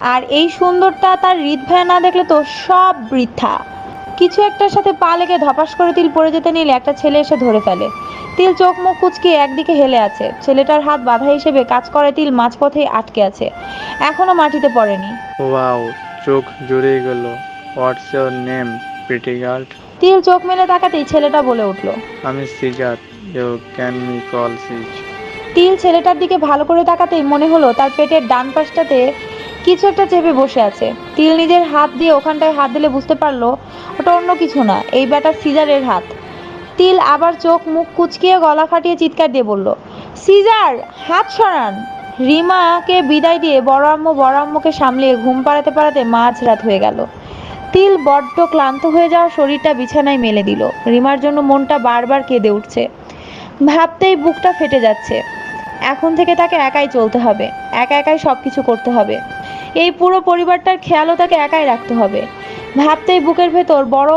আর এই সুন্দরটা তার হৃদ ভাইয়া না দেখলে তো সব বৃথা। কিছু একটার সাথে পা লেগে ধপাস করে তিল পড়ে যেতে নিলে একটা ছেলে এসে ধরে ফেলে। তিল চোখ মুখ কুচকে একদিকে হেলে আছে। ছেলেটার হাত বাধা হিসেবে কাজ করে তিল মাঝপথেই আটকে আছে। এখনও মাটিতে পড়েনি। ওয়াও চোখ জুড়িয়ে গেল। What's your name pretty girl তিল চোখ মেলে তাকাতেই ছেলেটা বলে উঠল। আমি Caesar you can me call Siz. তিল ছেলেটার দিকে ভালো করে তাকাতেই মনে হলো তার পেটের ডান পাশটাতে কিছু একটা চেপে বসে আছে। তিল নিজের হাত দিয়ে ওখানটায় হাত দিলে বুঝতে পারল ওটা অন্য কিছু না, এই ব্যাটা সিজারের হাত। তিল আবার চোখ মুখ কুচকিয়ে গলা ফাটিয়ে চিৎকার দিয়ে বলল, সিজার, হাত সরান। রিমাকে বিদায় দিয়ে বড় আম্মু বড় আম্মুকে সামলিয়ে ঘুম পাড়াতে পাড়াতে মাঝরাত হয়ে গেল। তিল বড্ড ক্লান্ত হয়ে যাওয়া শরীরটা বিছানায় মেলে দিল। রিমার জন্য মনটা বারবার কেঁদে উঠছে। ভাবতেই বুকটা ফেটে যাচ্ছে। এখন থেকে তাকে একাই চলতে হবে, একা একাই সব কিছু করতে হবে। এই পুরো পরিবারটার খেয়ালও তাকে একাই রাখতে হবে। ভাবতেই বুকের ভেতর বড়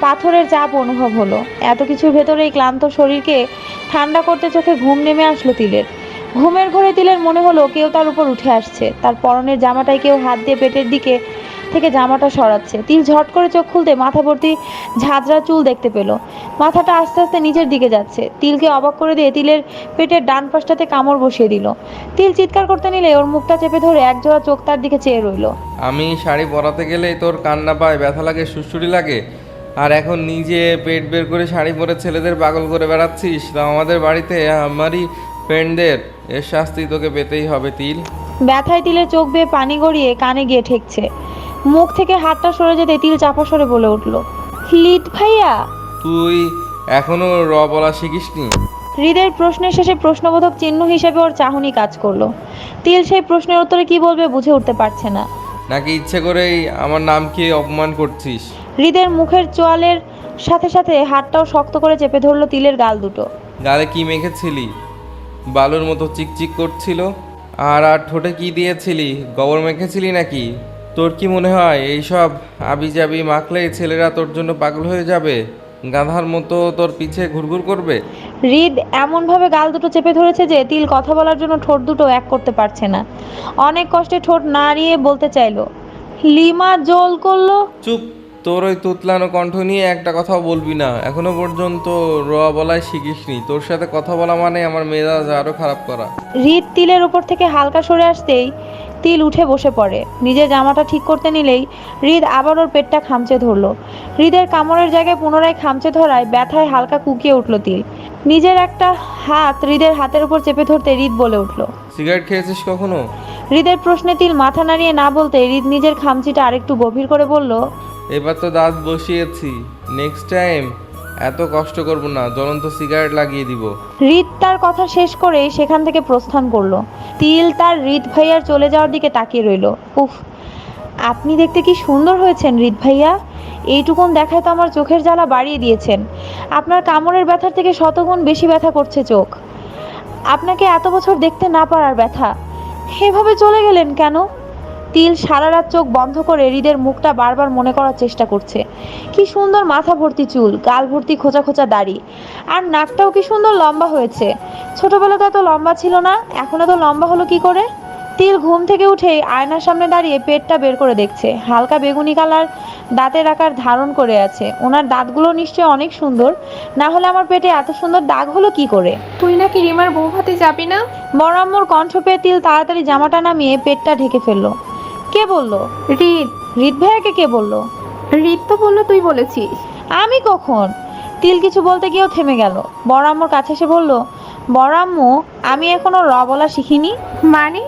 পাথরের চাপ অনুভব হলো। এত কিছুর ভেতরে এই ক্লান্ত শরীরকে ঠান্ডা করতে চোখে ঘুম নেমে আসলো তিলের। ঘুমের ঘরে তিলের মনে হলো কেউ তার উপর উঠে আসছে। তার পরনের জামাটায় কেউ হাত দিয়ে পেটের দিকে থেকে জামাটা সরাচ্ছে। তিল ঝট করে চোখ খুলতে মাথা ভর্তি ঝাঁঝরা চুল দেখতে পেল। মাথাটা আস্তে আস্তে নিচের দিকে যাচ্ছে। তিলকে অবাক করে দিয়ে তিলের পেটের ডান পাশটাতে কামড় বসিয়ে দিল। তিল চিৎকার করতে নিলে ওর মুখটা চেপে ধরে একজোড়া চোখ তার দিকে চেয়ে রইল। আমি শাড়ি পরাতে গেলে তোর কান্না পায় ব্যথা লাগে সুড়সুড়ি লাগে। আর এখন নিজে পেট বের করে শাড়ি পরে ছেলেদের পাগল করে বেড়াচ্ছিস তা আমাদের বাড়িতে আমারই ফ্রেন্ডদের। এর শাস্তি তোকে পেতেই হবে তিল। ব্যথায় তিলের চোখ বেয়ে পানি গড়িয়ে কানে গিয়ে ঠেকছে। মুখ থেকে হাতটা সরে যেতে তিল চাপা সরে বলে উঠল লিট ভাইয়া! তুই এখনও র বলা শিখিসনি? হৃদের প্রশ্নের শেষে প্রশ্নবোধক চিহ্ন হিসেবে ওর চাহনি কাজ করল। তিল সেই প্রশ্নের উত্তরে কি বলবে বুঝে উঠতে পারছে না। নাকি ইচ্ছে করেই আমার নামকে অপমান করছিস? হৃদের মুখের চোয়ালের সাথে সাথে হাতটাও শক্ত করে চেপে ধরলো তিলের গাল দুটো। গালে কি মেখেছিলি? বালুর মতো চিকচিক করছিল? আর আর ঠোঁটে কি দিয়েছিলি? গোবর মেখেছিলি নাকি? তোর কি মনে হয় এইসব আবি জাবি মাখলেই ছেলেরা তোর জন্য পাগল হয়ে যাবে? গাধার মতো তোর পিছে ঘুরঘুর করবে? হৃদ এমনভাবে গাল দুটো চেপে ধরেছে যে তিল কথা বলার জন্য ঠোঁট দুটো এক করতে পারছে না। অনেক কষ্টে ঠোঁট নাড়িয়ে বলতে চাইলো লিমা জল করল? চুপ তোর ওই তুতলানো কণ্ঠ নিয়ে একটা কথাও বলবি না। এখনও পর্যন্ত র বলায় শিখিসনি। তোর সাথে কথা বলা মানে আমার মেজাজ আরও খারাপ করা। হৃদ তিলের উপর থেকে হালকা সরে আসতেই তিল উঠে বসে পড়ে। নিজের জামাটা ঠিক করতে নিলেই হৃদ আবার ওর পেটটা খামচে ধরলো। হৃদের কামড়ের জায়গায় পুনরায় খামচে ধরায় ব্যথায় হালকা কুকিয়ে উঠল তিল। নিজের একটা হাত হৃদের হাতের উপর চেপে ধরতে হৃদ বলে উঠল। সিগারেট খেয়েছিস কখনো? হৃদের প্রশ্নে তিল মাথা নাড়িয়ে না বলতে হৃদ নিজের খামচিটা আরেকটু গভীর করে বলল এবার তো দাঁত বসিয়েছি। নেক্সট টাইম এত কষ্ট করব না, জ্বলন্ত সিগারেট লাগিয়ে দিব। হৃদ তার কথা শেষ করে সেখান থেকে প্রস্থান করল। তিল তার হৃদ ভাইয়ার চলে যাওয়ার দিকে তাকিয়ে রইল। উফ, আপনি দেখতে কি সুন্দর হয়েছেন হৃদ ভাইয়া। এইটুকুন দেখায় তো আমার চোখের জ্বালা বাড়িয়ে দিয়েছেন। আপনার কামড়ের ব্যথার থেকে শতগুণ বেশি ব্যথা করছে চোখ। আপনাকে এত বছর দেখতে না পারার ব্যথা। এভাবে চলে গেলেন কেন? তিল সারা রাত চোখ বন্ধ করে হৃদের মুখটা বারবার মনে করার চেষ্টা করছে। কি সুন্দর মাথা ভর্তি চুল গাল ভর্তি খোঁচা খোঁচা দাড়ি। আর নাকটাও কি সুন্দর লম্বা হয়েছে। ছোটবেলা তো এত লম্বা ছিল না এখন এত লম্বা হলো কি করে? তিল ঘুম থেকে উঠেই আয়নার সামনে দাঁড়িয়ে পেটটা বের করে দেখছে। হালকা বেগুনি কালার দাঁতের আকার ধারণ করে আছে। ওনার দাঁতগুলো নিশ্চয়ই অনেক সুন্দর। না হলে আমার পেটে এত সুন্দর দাগ হলো কি করে? তুই নাকি রিমার বউ ভাতে যাবি না? বড়াম্মর কণ্ঠ পেয়ে তিল তাড়াতাড়ি জামাটা নামিয়ে পেটটা ঢেকে ফেলল। কে বলল? রিত হৃদ ভাইয়াকে কে বলল? রিত তো বলল তুই বলেছিস। আমি কখন? তিল কিছু বলতে গিয়েও থেমে গেল। বড় আম্মুর কাছে এসে বলল বড় আম্মু আমি এখনও র বলা শিখিনি। মানে?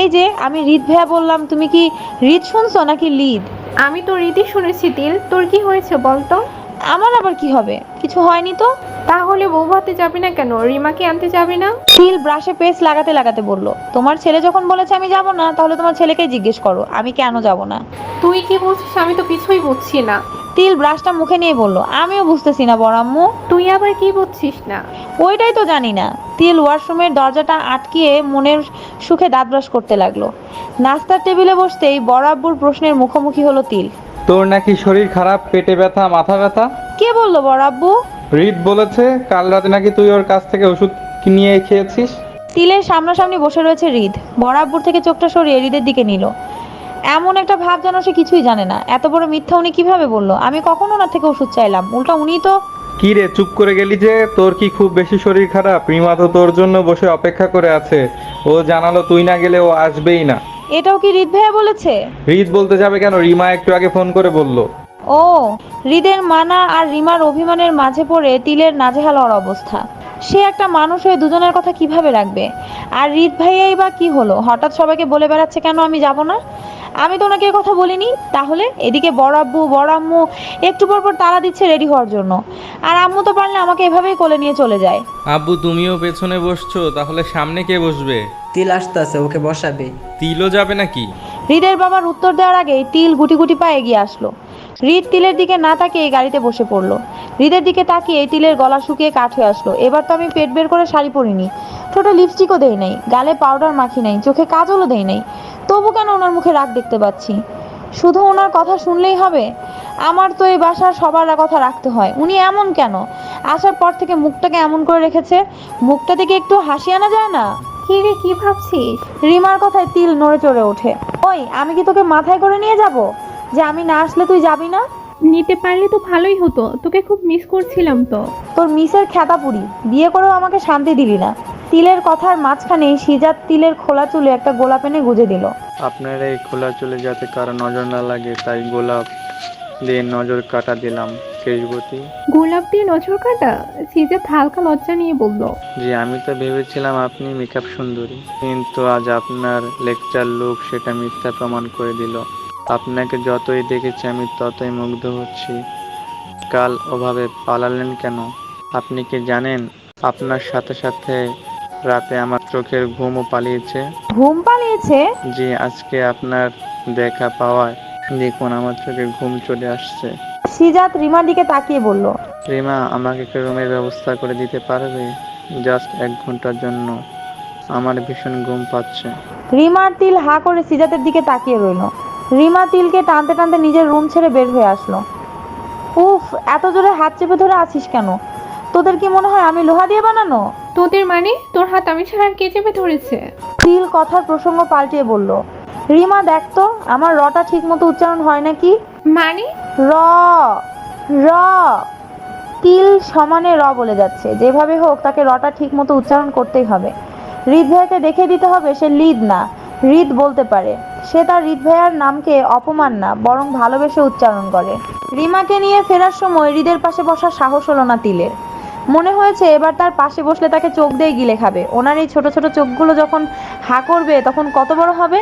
এই যে আমি হৃদ ভাইয়া বললাম তুমি কি হৃদ শুনছো নাকি লিদ আমি তো রীতি শুনেছি তিল। তোর কি হয়েছে বলতো? আমার আবার কি হবে? কিছু হয়নি তো? তাহলে বউ ভাতে যাবি না কেন? রিমাকে আনতে যাবি না? তিল ব্রাশে পেস্ট লাগাতে লাগাতে বলল তোমার ছেলে যখন বলেছে আমি যাব না তাহলে তোমার ছেলেকেই জিজ্ঞেস করো আমি কেন যাব না? তুই কি বলছিস আমি তো কিছুই বুঝছি না। তিল ব্রাশটা মুখে নিয়ে বলল আমিও বুঝতেছি না বড় আম্মু তুই আবার কি বুঝছিস না? ওইটাই তো জানি না। তিল ওয়াশরুমের দরজাটা আটকিয়ে মনের সুখে দাঁত ব্রাশ করতে লাগল। নাস্তার টেবিলে বসতেই বড় আব্বুর প্রশ্নের মুখোমুখি হলো তিল। তোর নাকি শরীর খারাপ পেটে ব্যথা মাথা ব্যথা? কে বলল বড় রিত বলেছে কাল রাতে নাকি তুই ওর কাছ থেকে ওষুধ নিয়ে খেয়েছিস? তিলের সামনাসামনি বসে রয়েছে হৃদ বড় আব্বুর থেকে চোখটা সরিয়ে হৃদের দিকে নিল। এমন একটা ভাব যেন সে কিছুই জানে না। এত বড় মিথ্যা উনি কীভাবে বলল? আমি কখনো ওনার থেকে ওষুধ চাইলাম। উল্টা উনি তো কি রে চুপ করে গেলি যে? তোর কি খুব বেশি শরীর খারাপ? রিমা তো তোর জন্য বসে অপেক্ষা করে আছে। ও জানালো তুই না গেলে ও আসবেই না। এটাও কি হৃদ ভাইয়া বলেছে? রিজ বলতে যাবে কেন? রিমা একটু আগে ফোন করে বলল। ও হৃদের মানা আর রিমার অভিমানের মাঝে পড়ে তিলের নাজেহাল হওয়ার অবস্থা। সে একটা মানুষ হয়ে দুজনের কথা কীভাবে রাখবে? আর হৃদ ভাইয়াই বা কি হলো? হঠাৎ সবাইকে বলে বেড়াচ্ছে কেন আমি যাব না? আমি তো ওনাকে কথা বলিনি। তাহলে এদিকে বড় আব্বু বড় আম্মু একটু পর পর তাড়া দিচ্ছে রেডি হওয়ার জন্য। আর আম্মু তো পারলে আমাকে এভাবেই কোলে নিয়ে চলে যায়। আব্বু তুমিও পেছনে বসছো তাহলে সামনে কে বসবে? তিল আসতেছে ওকে বসাবে। তিলও যাবে নাকি? হৃদের বাবার উত্তর দেওয়ার আগেই তিল গুটি গুটি পায়ে এগিয়ে আসলো। হৃদ তিলের দিকে না তাকিয়ে গাড়িতে বসে পড়ল। হৃদের দিকে তাকিয়ে তিলের গলা শুকিয়ে কাঠ হয়ে আসলো। এবার তো আমি পেট বের করে শাড়ি পরিনি। ছোট লিপস্টিকও দেই নাই। গালে পাউডার মাখি নাই। চোখে কাজলও দেই নাই। তবু কেন ওনার মুখে রাগ দেখতে পাচ্ছি? শুধু ওনার কথা শুনলেই হবে? আমার তো এই বাসার সবার কথা রাখতে হয়। উনি এমন কেন? আসার পর থেকে মুখটাকে এমন করে রেখেছে। মুখটা থেকে একটু হাসি আনা যায় না? কি রে কি ভাবছিস? রিমার কথায় তিল নড়ে চড়ে ওঠে। ওই আমি কি তোকে মাথায় করে নিয়ে যাব? যে আমি না আসলে তুই যাবি না? নিতে পারলে তো ভালোই হতো। তোকে খুব মিস করছিলাম তো। তোর মিসের খেতাপুরি বিয়ে করেও আমাকে শান্তি দিলি না। তিলের কথার মাঝখানে সিজাত তিলের খোলা চুলে একটা গোলাপ এনে গুজে দিল। আপনার এই খোলা চুলে যাতে কারও নজর না লাগে তাই গোলাপ দিয়ে নজর কাটা দিলাম। কেশবতী গোলাপ দিয়ে নজর কাটা? সিজাত হালকা লজ্জা নিয়ে বলল। জি আমি তো ভেবেছিলাম আপনি মেকআপ সুন্দরী। কিন্তু আজ আপনার লেকচার লুক সেটা মিথ্যা প্রমাণ করে দিল। আপনাকে যতই দেখেছি আমি ততই মুগ্ধ হচ্ছি। কাল ওভাবে পালালেন কেন? আপনি কি জানেন আপনার সাথে সাথে রাতে আমার চোখের ঘুমও পালিয়েছে? ঘুম পালিয়েছে? জি আজকে আপনার দেখা পাওয়ায় দেখুন আমার চোখে ঘুম চলে আসছে। সিজাত রিমার দিকে তাকিয়ে বলল রিমা আমাকে একটা রুমের ব্যবস্থা করে দিতে পারবে? জাস্ট এক ঘণ্টার জন্য। আমার ভীষণ ঘুম পাচ্ছে। রিমার তিল হা করে সিজাতের দিকে তাকিয়ে রইল। রিমা তিলকে টানতে টানতে নিজের রুম ছেড়ে বের হয়ে আসলো। উফ এত জোরে হাত চেপে ধরে আছিস কেন? তোদের কি মনে হয় আমি লোহা দিয়ে বানানো? তোদের মানে? তোর হাত আমি ছাড়া আর কে চেপে ধরেছে? তিল কথার প্রসঙ্গ পাল্টিয়ে বলল রিমা দেখ তো আমার রটা ঠিক মতো উচ্চারণ হয় নাকি? মানে? র র। তিল সমানে র বলে যাচ্ছে। যেভাবে হোক তাকে রটা ঠিক মতো উচ্চারণ করতেই হবে। হৃদ ভাইয়াকে দেখে দিতে হবে সে লিদ না। হৃদ বলতে পারে। সে তার হৃদ ভাইয়ার নামকে অপমান না, বরং ভালোবেসে উচ্চারণ করে। রিমাকে নিয়ে ফেরার সময় হৃদের পাশে বসার সাহস হলো না তিলের। মনে হয়েছে এবার তার পাশে বসলে তাকে চোখ দিয়ে গিলে খাবে। ওনার এই ছোট ছোট চোখগুলো যখন হা করবে, তখন কত বড় হবে?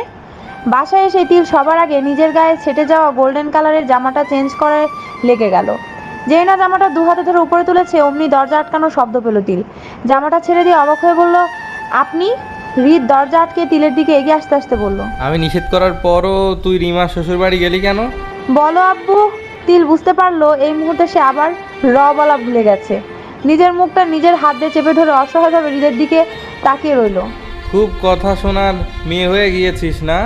বাসায় এসে তিল সবার আগে নিজের গায়ে ছেটে যাওয়া গোল্ডেন কালারের জামাটা চেঞ্জ করে লেগে গেল। যেই না জামাটা দু হাতে ধরে উপরে তুলেছে, অমনি দরজা আটকানো শব্দ পেল তিল। জামাটা ছেড়ে দিয়ে অবাক হয়ে বলল, আপনি? হৃদ দরজা আটকে তিলের দিকে এগিয়ে আসতে আসতে বলল আমি নিষেধ করার পরও তুই রিমার শ্বশুরবাড়ি গেলি কেন? বলো আব্বু তিল বুঝতে পারল এই মুহূর্তে সে আবার র বলা ভুলে গেছে। নিজের মুখটা নিজের হাত দিয়ে চেপে ধরে অসহায়ভাবে হৃদের দিকে তাকিয়ে রইল। খুব কথা শোনার মেয়ে হয়ে গিয়েছিস না?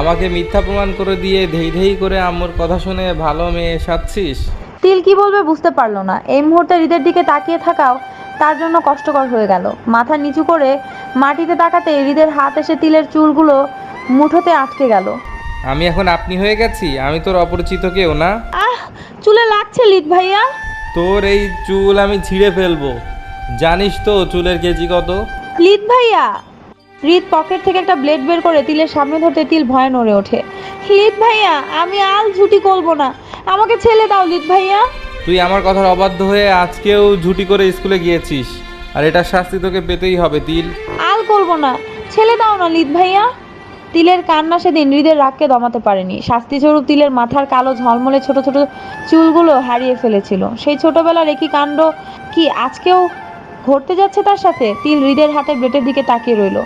আমাকে মিথ্যা প্রমাণ করে দিয়ে ধেই ধেই করে আম্মুর কথা শুনে ভালো মেয়ে সাজছিস? তিল কি বলবে বুঝতে পারল না। এই মুহূর্তে হৃদের দিকে তাকিয়ে থাকাও তার জন্য কষ্টকর হয়ে গেল। মাথা নিচু করে মাটিতে তাকাতে হৃদের হাত এসে তিলের চুলগুলো মুঠোতে আটকে গেল। আমি এখন আপনি হয়ে গেছি আমি তোর অপরিচিত কেউ না। আহ চুলে লাগছে লিদ ভাইয়া। তোর এই চুল আমি ছিঁড়ে ফেলব। জানিস তো চুলের কেজি কত? লিদ ভাইয়া হৃদ পকেট থেকে একটা ব্লেড বের করে তিলের সামনে ধরতে তিল ভয় নড়ে ওঠে। লিদ ভাইয়া আমি আল ঝুটি করব না। আমাকে ছেলে দাও লিদ ভাইয়া। তুই আমার কথার অবাধ্য হয়ে আজকেও ঝুটি করে স্কুলে গিয়েছিস। আর এটা শাস্তি তোকে পেতেই হবে, তিল। আল করব না। ছেলে দাও না লিদ ভাইয়া। তিলের কান্না সেদিন হৃদের রাগকে দমাতে পারেনি। শাস্তি স্বরূপ তিলের মাথার কালো ঝলমলে ছোট ছোট চুলগুলো হারিয়ে ফেলেছিল। সেই ছোটবেলার একই কাণ্ড কি আজকেও ঘটতে যাচ্ছে তার সাথে? তিল হৃদের হাতে ব্লেটের দিকে তাকিয়ে রইল।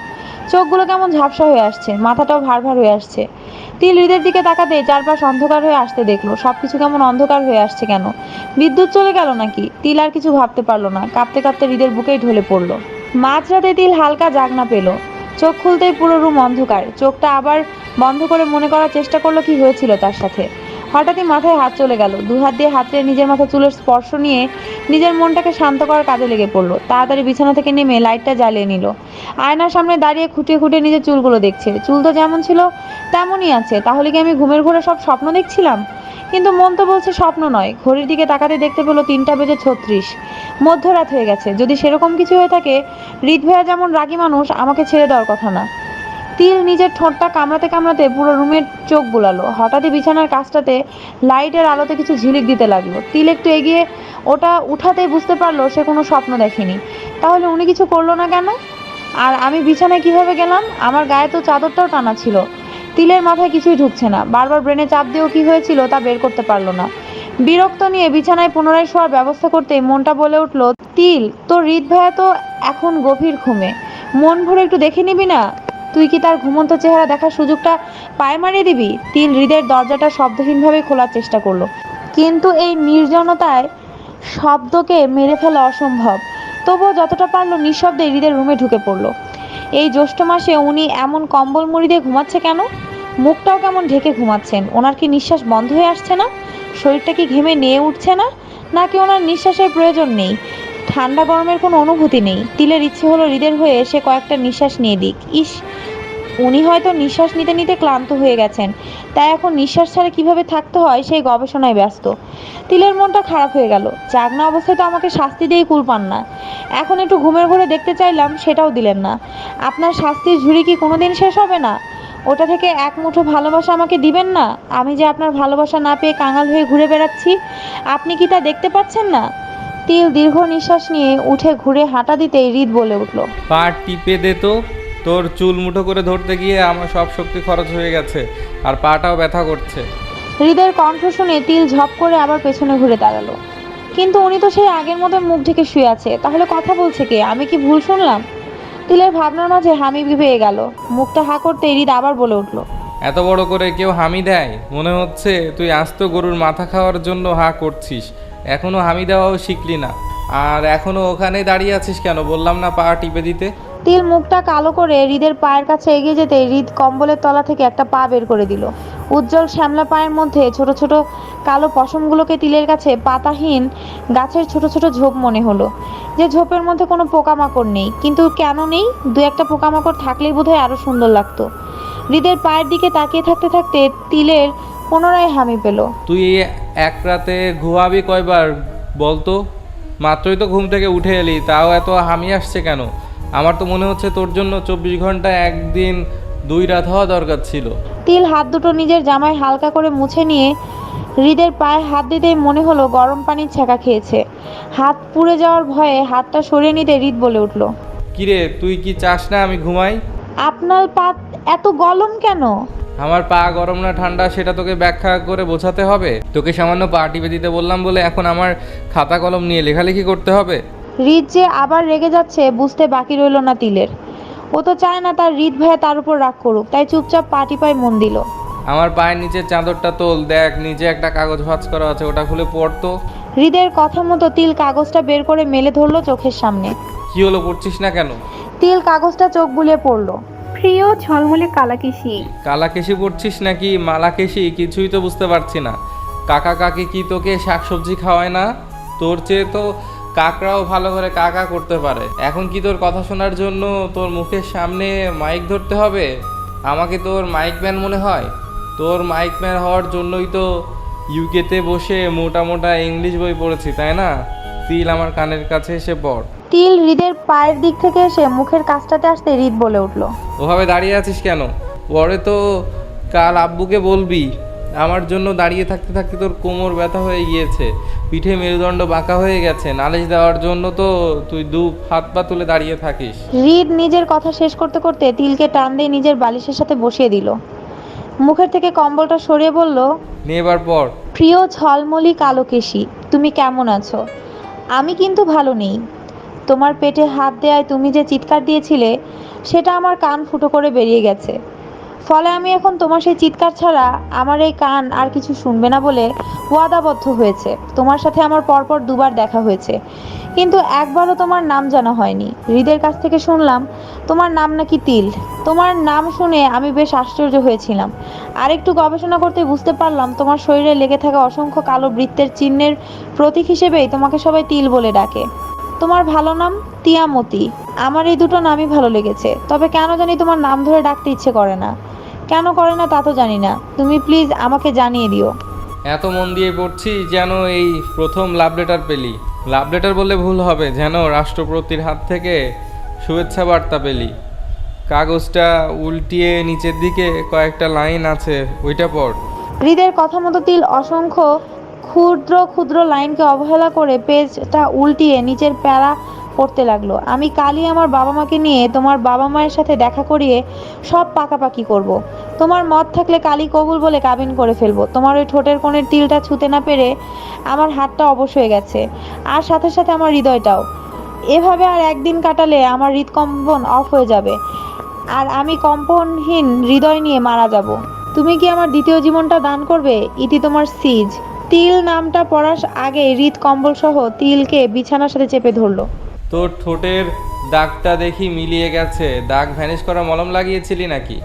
চোখগুলো কেমন ঝাপসা হয়ে আসছে, মাথাটাও ভার ভার হয়ে আসছে। তিল হৃদের দিকে তাকাতে চারপাশ অন্ধকার হয়ে আসতে দেখল, সবকিছু কেমন অন্ধকার হয়ে আসছে কেন? বিদ্যুৎ চলে গেল নাকি? তিল আর কিছু ভাবতে পারল না, কাঁপতে কাঁপতে হৃদের বুকেই ঢলে পড়ল। মাঝরাতে তিল হালকা জাগনা পেল, চোখ খুলতেই পুরো রুম অন্ধকার, চোখটা আবার বন্ধ করে মনে করার চেষ্টা করল কি হয়েছিল তার সাথে। হঠাৎই মাথায় হাত চলে গেল। দু হাত দিয়ে হাত নিজের মাথা চুলের স্পর্শ নিয়ে নিজের মনটাকে শান্ত করার কাজে লেগে পড়ল। তাড়াতাড়ি বিছানা থেকে নেমে লাইটটা জ্বালিয়ে নিল। আয়নার সামনে দাঁড়িয়ে খুঁটিয়ে খুঁটিয়ে নিজের চুলগুলো দেখছে। চুল তো যেমন ছিল, তেমনই আছে। তাহলে কি আমি ঘুমের ঘোরে সব স্বপ্ন দেখছিলাম? কিন্তু মন তো বলছে স্বপ্ন নয়। ঘড়ির দিকে তাকাতে দেখতে পেল তিনটা বেজে ছত্রিশ। মধ্যরাত হয়ে গেছে। যদি সেরকম কিছু হয়ে থাকে হৃদ ভাইয়া যেমন রাগী মানুষ, আমাকে ছেড়ে দেওয়ার কথা না। তিল নিজের ঠোঁটটা কামড়াতে কামড়াতে পুরো রুমের চোখ বুলালো। হঠাৎই বিছানার কাছটাতে লাইটের আলোতে কিছু ঝিলিক দিতে লাগল। তিল একটু এগিয়ে ওটা উঠাতেই বুঝতে পারল সে কোনো স্বপ্ন দেখেনি। তাহলে উনি কিছু করল না কেন? আর আমি বিছানায় কীভাবে গেলাম? আমার গায়ে তো চাদরটাও টানা ছিল। তিলের মাথায় কিছুই ঢুকছে না। বারবার ব্রেনে চাপ দিয়েও কি হয়েছিল তা বের করতে পারল না। বিরক্ত নিয়ে বিছানায় পুনরায় শোয়ার ব্যবস্থা করতেই মনটা বলে উঠল, তিল, তোর হৃদ ভাইয়া তো এখন গভীর ঘুমে। মন ভরে একটু দেখে নিবি না? তুই কি তার ঘুমন্ত চেহারা দেখার সুযোগটা পায়ে মারিয়ে দিবি? তিল হৃদের দরজাটা শব্দহীনভাবে খোলার চেষ্টা করল। কিন্তু এই নির্জনতায় শব্দকে মেরে ফেলা অসম্ভব। তবুও যতটা পারল নিঃশব্দে হৃদের রুমে ঢুকে পড়ল। এই জ্যৈষ্ঠ মাসে উনি এমন কম্বল মুড়ি দিয়ে ঘুমাচ্ছে কেন? মুখটাও কেমন ঢেকে ঘুমাচ্ছেন? ওনার কি নিঃশ্বাস বন্ধ হয়ে আসছে না? শরীরটা কি ঘেমে নিয়ে উঠছে না? নাকি ওনার নিঃশ্বাসের প্রয়োজন নেই? ঠান্ডা গরমের কোনো অনুভূতি নেই। তিলের ইচ্ছে হলো হৃদের হয়ে সে কয়েকটা নিঃশ্বাস নিয়ে দিক। ইস উনি হয়তো নিঃশ্বাস নিতে নিতে ক্লান্ত হয়ে গেছেন। তাই এখন নিঃশ্বাস ছাড়া কীভাবে থাকতে হয় সেই গবেষণায় ব্যস্ত। তিলের মনটা খারাপ হয়ে গেল। জাগনা অবস্থায় তো আমাকে শাস্তি দিয়েই কুল পান না। এখন একটু ঘুমের ঘরে দেখতে চাইলাম, সেটাও দিলেন না। আপনার শাস্তির ঝুড়ি কি কোনোদিন শেষ হবে না? ওটা থেকে এক মুঠো ভালোবাসা আমাকে দিবেন না? আমি যে আপনার ভালোবাসা না পেয়ে কাঙাল হয়ে ঘুরে বেড়াচ্ছি, আপনি কি তা দেখতে পাচ্ছেন না? তিল দীর্ঘ নিঃশ্বাস নিয়ে উঠে ঘুরে হাঁটা দিতেই হৃদ বলে উঠল। পা টিপে দে তো। তোর চুল মুঠো করে ধরতে গিয়ে আমার সব শক্তি খরচ হয়ে গেছে আর পাটাও ব্যথা করছে। হৃদের কণ্ঠ শুনে তিল ঝপ করে আবার পেছনে ঘুরে দাঁড়াল। কিন্তু উনি তো সেই আগের মতো মুখ ঢেকে শুয়ে আছে তাহলে কথা বলছে কে? আমি কি ভুল শুনলাম? তিলের ভাবনার মাঝে হামি পেয়ে গেল। মুখটা হা করতে হৃদ আবার বলে উঠল এত বড় করে কেউ হামি দেয়? মনে হচ্ছে তুই আস্ত গরুর মাথা খাওয়ার জন্য হা করছিস। এখনও হামি দেওয়াও শিখলি না। আর এখনও ওখানে দাঁড়িয়ে আছিস কেন? বললাম না পা টিপে দিতে। তিল মুখটা কালো করে হৃদের পায়ের কাছে এগিয়ে যেতে হৃদ কম্বলের তলা থেকে একটা পা বের করে দিল। উজ্জ্বল শ্যামলা পায়ের মধ্যে ছোট ছোট কালো পশমগুলোকে তিলের কাছে পাতাহীন গাছের ছোট ছোট ঝোপ মনে হলো। যে ঝোপের মধ্যে কোনো পোকামাকড় নেই, কিন্তু কেন নেই? দু একটা পোকামাকড় থাকলেই বোধহয় আরও সুন্দর লাগতো। হৃদের পায়ের দিকে তাকিয়ে থাকতে থাকতে তিলের পুনরায় হামি পেল। তুই এক রাতে ঘুমাবি কয়বার বলতো? মাত্রই তো ঘুম থেকে উঠে এলি, তাও এত হামি আসছে কেন? আমার তো মনে হচ্ছে তোর জন্য চব্বিশ ঘণ্টা একদিন দুই রাত হওয়া দরকার ছিল। তিল হাত দুটো নিজের জামায় হালকা করে মুছে নিয়ে হৃদের পায়ে হাত দিতেই মনে হলো গরম পানির ছ্যাঁকা খেয়েছে। হাত পুড়ে যাওয়ার ভয়ে হাতটা সরিয়ে নিতে হৃদ বলে উঠল। কিরে তুই কি চাস না আমি ঘুমাই? আপনার পা এত গলম কেন? আমার পা গরম না ঠান্ডা সেটা তোকে ব্যাখ্যা করে বোঝাতে হবে? তোকে সামান্য পা টিপে দিতে বললাম বলে এখন আমার খাতা কলম নিয়ে লেখালেখি করতে হবে? হৃদ যে আবার রেগে যাচ্ছে বুঝতে বাকি রইল না তিলের। ও তো চায় না তার হৃদ ভাইয়া তার উপর রাগ করুক তাই চুপচাপ পাটি পায় মন দিল। আমার পায়ের নিচের চাদরটা তোল দেখ নিচে একটা কাগজ ভাঁজ করা আছে ওটা খুলে পড়তো হৃদের কথা মতো তিল কাগজটা বের করে মেলে ধরলো চোখের সামনে। কি হলো পড়ছিস না কেন? তিল কাগজটা চোখ বুলিয়ে পড়ল। প্রিয় ঝলমলে কালাকেশি। কালাকেশি পড়ছিস নাকি মালাকেশি? কিছুই তো বুঝতে পারছি না। কাকা কাকি কি তোকে শাকসবজি খাওয়ায় না? তোর চেয়ে তো কাকরাও ভালো করে কাকা করতে পারে। এখন কি তোর কথা শোনার জন্য তোর মুখের সামনে মাইক ধরতে হবে? আমাকে তোর মাইক ম্যান মনে হয়? তোর মাইক ম্যান হওয়ার জন্যই তো ইউকেতে বসে মোটা মোটা ইংলিশ বই পড়েছি তাই না? তিল আমার কানের কাছে এসে পড়। তিল হৃদের পায়ের দিক থেকে এসে মুখের কাছটাতে আসতে হৃদ বলে উঠল। ওভাবে দাঁড়িয়ে আছিস কেন? পরে তো কাল আব্বুকে বলবি। আমার জন্য দাঁড়িয়ে থাকতে থাকতে তোর কোমর ব্যথা হয়ে গিয়েছে পিঠে মেরুদণ্ড বাঁকা হয়ে গেছে নালিশ দেওয়ার জন্য তো তুই দু হাত পা তুলে দাঁড়িয়ে থাকিস। হৃদ নিজের কথা শেষ করতে করতে তিলকে টান দিয়ে নিজের বালিশের সাথে বসিয়ে দিল। মুখের থেকে কম্বলটা সরিয়ে বলল নিয়ে এবার পর। প্রিয় ঝলমলি কালোকেশি তুমি কেমন আছো? আমি কিন্তু ভালো নেই। তোমার পেটে হাত দেয়ায় তুমি যে চিৎকার দিয়েছিলে সেটা আমার কান ফুটো করে বেরিয়ে গেছে। ফলে আমি এখন তোমার সেই চিৎকার ছাড়া আমার এই কান আর কিছু শুনবে না বলে ওয়াদাবদ্ধ হয়েছে। তোমার সাথে আমার পরপর দুবার দেখা হয়েছে। কিন্তু একবারও তোমার নাম জানা হয়নি। হৃদের কাছ থেকে শুনলাম, তোমার নাম নাকি তিল। তোমার নাম শুনে আমি বেশ আশ্চর্য হয়েছিলাম। আরেকটু গবেষণা করতে বুঝতে পারলাম, তোমার শরীরে লেগে থাকা অসংখ্য কালো বৃত্তের চিহ্নের প্রতীক হিসেবেই তোমাকে সবাই তিল বলে ডাকে। তোমার ভালো নাম তিয়ামতি। আমার এই দুটো নামই ভালো লেগেছে। তবে কেন জানি তোমার নাম ধরে ডাকতে ইচ্ছে করে না। কেন করে না তা তো জানি না। তুমি প্লিজ আমাকে জানিয়ে দিও। এত মন দিয়ে পড়ছি যেন এই প্রথম লাভ লেটার পেলি। লাভ লেটার বললে ভুল হবে যেন রাষ্ট্রপতির হাত থেকে শুভেচ্ছা বার্তা পেলি। কাগজটা উল্টিয়ে নিচের দিকে কয়েকটা লাইন আছে ওইটা পড়। হৃদের কথা মতো তিল অসংখ্য ক্ষুদ্র ক্ষুদ্র লাইনকে অবহেলা করে পেজটা উল্টিয়ে নিচের প্যারা পড়তে লাগল। আমি কালই আমার বাবা মাকে নিয়ে তোমার বাবা মায়ের সাথে দেখা করিয়ে সব পাকাপাকি করব। তোমার মত থাকলে কালি কবুল বলে কাবিন করে ফেলব। তোমার ওই ঠোঁটের কোণের তিলটা ছুতে না পেরে আমার হাতটা অবশ হয়ে গেছে। আর সাথে সাথে আমার হৃদয়টাও। এভাবে আর একদিন কাটালে আমার হৃদকম্পন অফ হয়ে যাবে। আর আমি কম্পনহীন হৃদয় নিয়ে মারা যাব। তুমি কি আমার দ্বিতীয় জীবনটা দান করবে? ইতি তোমার সিজ। তিল নামটা পড়ার আগে হৃদ কম্বল সহ তিলকে বিছানার সাথে চেপে ধরলো। তোর ঠোঁটের দাগটা দেখি মিলিয়ে গেছে। দাগ ভ্যানিশ করা মলম লাগিয়েছিলি নাকি?